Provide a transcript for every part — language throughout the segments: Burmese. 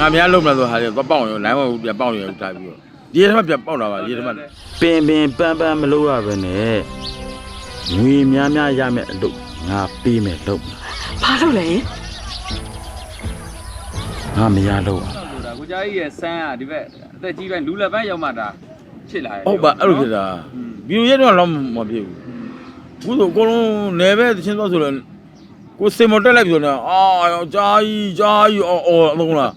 ငါများလုံးမလားဆိုဟာတယ်သွားပေါက်ရောလိုင်းဝပြပေါက်ရောထားပြီးတော့ဒီထဲမှာပြပေါက်လာပါဒီထဲမှာပင်ပင်ပန်းပန်းမလို့ရပဲနဲ့ငွေများများရမယ်အလုပ်ငါပေးမယ်လုပ်ဘာလို့လဲငါမရလို့ဆိုတာကိုကြားကြီးရဲ့ဆန်းကဒီဘက်အသက်ကြီးပိုင်းလူလက်ပိုင်းရောက်မှဒါဖြစ်လာတယ်ဟုတ်ပါအဲ့လိုဖြစ်တာဘီလိုရဲတော့တော့မဖြစ်ဘူးခုဆိုအကုန်လုံးနယ်ပဲတချင်းသွားဆိုတော့ကိုစင်မတက်လိုက်ပြီးတော့အာဂျာကြီးဂျာကြီးအော်အော်အလုံးလား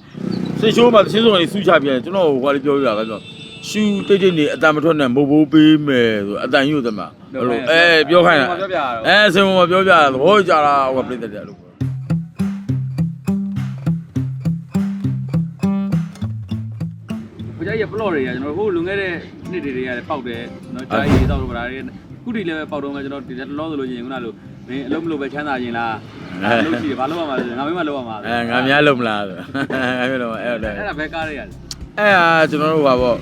စေရှိုးမှာတချင်းစုံကနေစူးချပြန်ကျွန်တော်ဟိုကလေးပြောပြတာပဲဆိုရှူတိတ်တိတ်နေအတန်မထွက်နဲ့မိုးဘိုးပေးမယ်ဆိုအတန်ယူသမားအဲ့လိုအဲပြောခိုင်းတာပြောပြရတော့အဲစင်မပြောပြတာသဘောကြတာဟိုကပြိတ္တတယ်လို့ကိုကြားကြီးရဲ့ plot တွေကကျွန်တော်ဟိုလွန်ခဲ့တဲ့နှစ်တွေတွေကလည်းပေါက်တယ်နော်ကြားကြီးတော့ဗလာတွေခုတည်းလည်းပဲပေါက်တော့မှကျွန်တော်ဒီလောဆိုလို့ချင်းခုနလိုမင်းအလုံးမလို့ပဲချမ်းသာခြင်းလားအ လုပ်ရှိတယ်ဘာလို့ရမှာလဲငါမင်းမလုပ်ရမှာအဲငါများလုံးမလားဆိုငါမျိုးလုံးအဲ့ဒါအဲ့ဒါဘယ်ကားတွေရလဲအဲ့ဟာကျွန်တော်တို့ပါပေါ့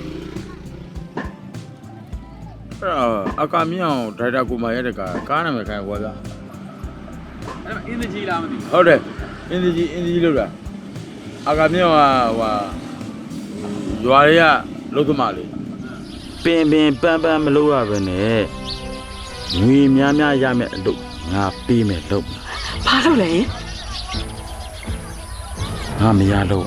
အဲ့အကာမြောင်ဒရိုက်တာကိုမရတဲ့ကားကားနာမည်ခိုင်းဝါကအဲ့ဒါအင်းကြီးလားမသိဘူးဟုတ်တယ်အင်းဒီကြီးအင်းဒီကြီးလို့လားအကာမြောင်ကဟိုရွာတွေကလုံးသမားလေးပင်ပင်ပန်းပန်းမလို့ရပဲနဲ့ငွေများများရမယ်အလုပ်ငါပေးမယ်လုပ် ဘာလို့လဲငါမရလို့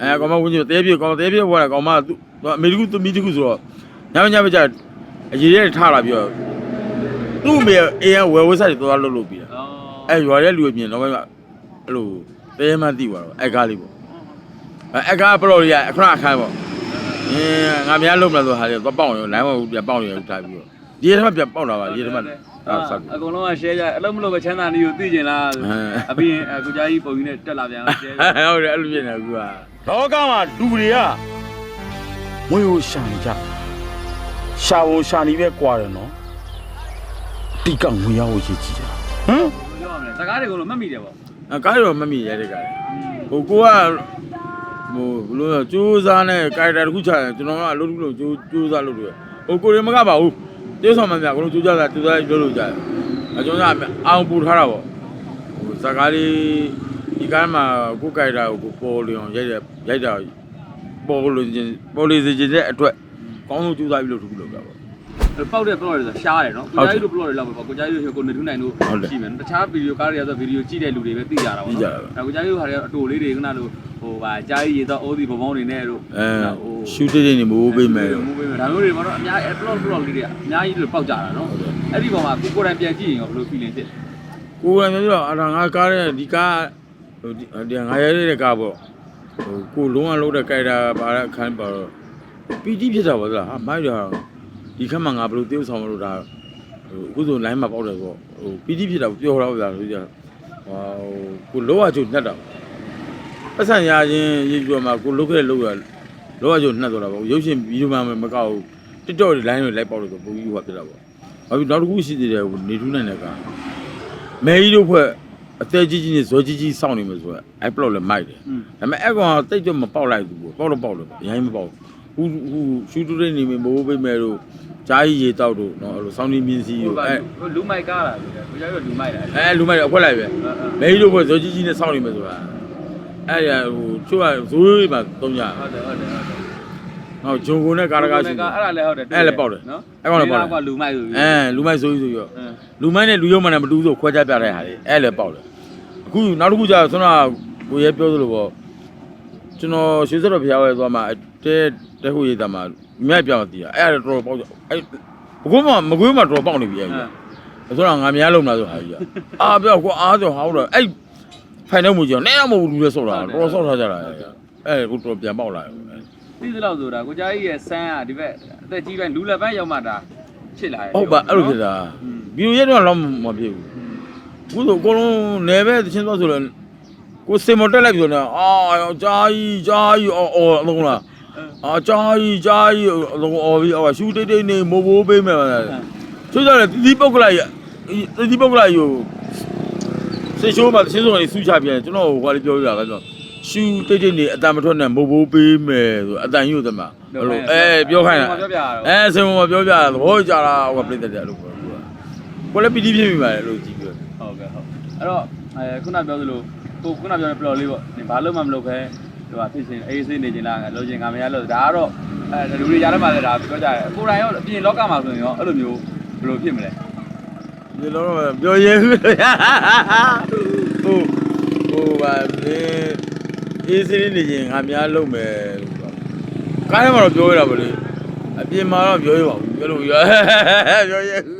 အဲကောင်မဝင်းကြီးတဲပြေကောင်တဲပြေဘွားကောင်မသူအမေရိကန်သူမီတခုဆိုတော့ညမညမကြအရေးရဲထားလာပြီးတော့သူ့အမေအေးဝယ်ဝက်ဆိုင်တွေသွားလှုပ်လှုပ်ပြီးတာအော်အဲရွာရဲလူအပြင်တော့ဘယ်မှာအဲ့လိုတဲမှန်းသိသွားတော့အဲကားလေးပေါ့အဲအဲကားပလော်လေးကအခဏအခန်းပေါ့အင်းငါများလုံးမလားဆိုဟာတယ်သွားပေါက်ရောလိုင်းဝပြပေါက်ရောထားပြီးတော့ ဒီထဲမှာပြပေါက်လာပါဒီထဲမှာအာဆက်အကုန်လုံးက share ကြအလုံးမလို့ပဲချမ်းသာနေကိုသိကျင်လားဟမ်အပြင်ကိုကြားကြီးပုံကြီးနဲ့တက်လာပြန် share ဟုတ်တယ်အဲ့လိုဖြစ်နေကူကလောကမှာလူတွေကငွေကိုရှာနေကြရှာဖို့ရှာနေပဲကွာတယ်နော်တိကငွေရဖို့ရည်ကြည့်တာဟမ်ပြောရမယ်စကားတွေကတော့မှတ်မိတယ်ပေါ့အကားရောမမိရတဲ့ကားဟိုကိုကဟိုဘလို့လဲစူးစားနဲ့ကာရီတာတစ်ခုချရင်ကျွန်တော်ကအလုပ်လုပ်လို့စူးစူးစားလုပ်လို့ဟိုကိုရမကပါဘူး တေးဆောင်မှမြကိုလို့စူးစားတာစူးစားလုပ်လို့ကြတယ်အကျွန်တော်ကအောင်ပူထားတာပေါ့ဟိုစကားလေးဒီကားမှာကိုကာရီတာကိုပေါ်လျော်ရိုက်ရရိုက်တာပေါ်လို့ချင်းပေါ်လေးစီချင်းတဲ့အတွက်ကောင်းဆုံးစူးစားပြီးလို့ထူလို့ပြပါအဲ့ ပေါက်တဲ့ plot တွေဆိုရှားတယ်နော်ကိုကြားကြီးတို့ plot တွေလောက်ပဲပေါ့ကိုကြားကြီးတို့ကိုနေထူးနိုင်တို့ရှိမယ်တခြားဗီဒီယိုကားတွေဆိုဗီဒီယိုကြည့်တဲ့လူတွေပဲသိကြတာပေါ့နော်အဲ့ကိုကြားကြီးတို့ဟာတွေအတူလေးတွေခုနလိုဟိုဟာကြားကြီးရေတော့အိုးဒီဘုံဘုံတွေနဲ့တို့အဲရှူတေးတေးနေမိုးပေးမယ်မိုးပေးမယ်ဒါမျိုးတွေမှာတော့အများကြီး plot plot လေးတွေအများကြီးလို့ပေါက်ကြတာနော်အဲ့ဒီပုံမှာကိုကိုယ်တိုင်ပြန်ကြည့်ရင်ရောဘယ်လို feeling ဖြစ်ကိုယ်ကလည်းပြောအထာငါကားတဲ့ဒီကားဟိုဒီငါရဲတဲ့ကားပေါ့ဟိုကိုလုံးဝလုံးတဲ့ကြိုက်တာပါတဲ့အခန်းပါတော့ပီတိဖြစ်တာပါသလားဟာမိုက်တာ ဒီခက်မှာငါဘယ်လိုတေးဥဆောင်မလို့ဒါဟိုအခုဆို line မှာပေါက်တယ်ဆိုဟိုပီတိဖြစ်တာပြောတော့ဗျာဆိုကြဟိုကိုလောကကျုံနှက်တာပတ်စံရချင်းရေးပြောမှာကိုလုတ်ခဲ့လုတ်ရလောကကျုံနှက်သွားတာပေါ့ရုပ်ရှင်ဗီဒီယိုမှမကောက်ဘူး TikTok တွေ line တွေလိုက်ပေါက်လို့ဆိုပုံကြီးဟိုဖြစ်တာပေါ့ဘာဖြစ်နောက်တစ်ခုရှိသေးတယ်ဟိုနေထူးနိုင်တဲ့ကားမဲကြီးတို့ဖွဲ့အသေးကြီးကြီးနဲ့ဇောကြီးကြီးစောင့်နေမှာဆိုတော့အဲ့ပလော့လည်းမိုက်တယ်อืมဒါပေမဲ့အဲ့ကောင်ကတိတ်တော့မပေါက်လိုက်ဘူးပေါ့ပေါက်တော့ပေါက်လို့အရင်မပေါက်ဘူးဟူဟူရှူတူတဲ့နေမမိုးပိတ်မဲ့တို့ ဂျားကြီးရေတောက်တို့နော်အဲ့လိုစောင်းနေမြင်းစီဟိုတို့ကအဲ့လူမိုက်ကားလာလို့ကိုကြားကြီးတို့လူမိုက်လာအဲ့လူမိုက်တော့အခွက်လိုက်ပဲမဲကြီးတို့ဖွဲ့ဇောကြီးကြီးနဲ့စောင့်နေမှာဆိုတာအဲ့ရဟိုချို့ကဇိုးရေးမှာတုံးကြဟုတ်တယ်ဟုတ်တယ်ဟုတ်တယ်နောက်ဂျုံကုန်နဲ့ကာရကာရှိအဲ့ဒါလည်းဟုတ်တယ်အဲ့လည်းပေါက်တယ်နော်အဲ့ကောင်လည်းပေါက်တယ်ကလူမိုက်ဆိုပြီးအဲလူမိုက်ဆိုကြီးဆိုရောအင်းလူမိုက်နဲ့လူရုံမှန်နဲ့မတူဘူးဆိုခွဲခြားပြတဲ့ဟာလေအဲ့လည်းပေါက်တယ်အခုနောက်တစ်ခုကျတော့ဆွမ်းနာကိုရဲပြောသလိုပေါ့ကျွန်တော်ရွှေစက်တော်ဖျားဝဲသွားမှာတဲတဲခုရိတ်တာမှာ မြတ်ပြောင်းတည်ရအဲ့ဒါတော်တော်ပေါက်ကြအဲ့ဘကုန်းမမကွေးမှာတော်ပေါက်နေပြီအဲ့ဒါဆိုတော့ငါများလုံးလားဆိုဟာကြီးအာပြောကွာအားဆိုဟောက်တော့အဲ့ဖိုင်တော့မူကြောနဲ့တော့မဟုတ်ဘူးလူလဲဆော့တာတော်ဆော့ထားကြတာအဲ့ကိုတော်ပြန်ပေါက်လာတယ်သိသလောက်ဆိုတာကိုကြားကြီးရဲ့ဆန်းကဒီဘက်အသက်ကြီးပိုင်းလူလက်ပိုင်းရောက်မှဒါဖြစ်လာတယ်ဟုတ်ပါအဲ့လိုဖြစ်တာဘီလိုရဲတော့တော့မဖြစ်ဘူးခုဆိုအကုန်လုံးနယ်ပဲတချင်းသွားဆိုတော့ကိုစင်မတက်လိုက်ပြီးတော့အာဂျာကြီးဂျာကြီးအော်အော်အလုံးလား အာဂျာကြီးဂျာကြီးအလုံးအော်ပြီးအော်ရှူတိတ်တိတ်နေမိုးဘိုးပေးမယ်ဆိုကြတယ်ဒီပုတ်ကလိုက်ဒီပုတ်ကလိုက်ကိုစေရှိုးမှာတချင်းစုံနေစူးချပြန်ကျွန်တော်ဟိုကလေးပြောပြတာကကျွန်တော်ရှူတိတ်တိတ်နေအတန်မထွက်နဲ့မိုးဘိုးပေးမယ်ဆိုအတန်ယူသမားဘလို့အဲပြောခိုင်းတာပြောပြရတော့အဲစင်မပြောပြတာသဘောကြတာဟိုကပြိတ္တတယ်လို့ပြောတာကိုလည်းပီတိဖြစ်မိပါတယ်လို့ကြည့်ပြောဟုတ်ကဲ့ဟုတ်အဲ့တော့အဲခုနပြောသလိုကိုခုနပြောတဲ့ plot လေးပေါ့နင်ဘာလို့မှမလုပ်ခဲ ဟဟိုဟာဖြစ်ရှင်အေးဆေးနေခြင်းလားလိုချင်ကမရလို့ဒါကတော့အဲလူတွေကြားထဲမှာလည်းဒါပြောကြတယ်ကိုယ်တိုင်ရောအပြင်လောကမှာဆိုရင်ရောအဲ့လိုမျိုးဘယ်လိုဖြစ်မလဲဒီလိုတော့ပြောရဲဘူးဟိုဟိုပါနေအေးစင်းနေချင်းငါများလုံးမယ်ကားထဲမှာတော့ပြောရတာဗလေအပြင်မှာတော့ပြောရပါဘူးပြောလို့ရပြောရဲဘူး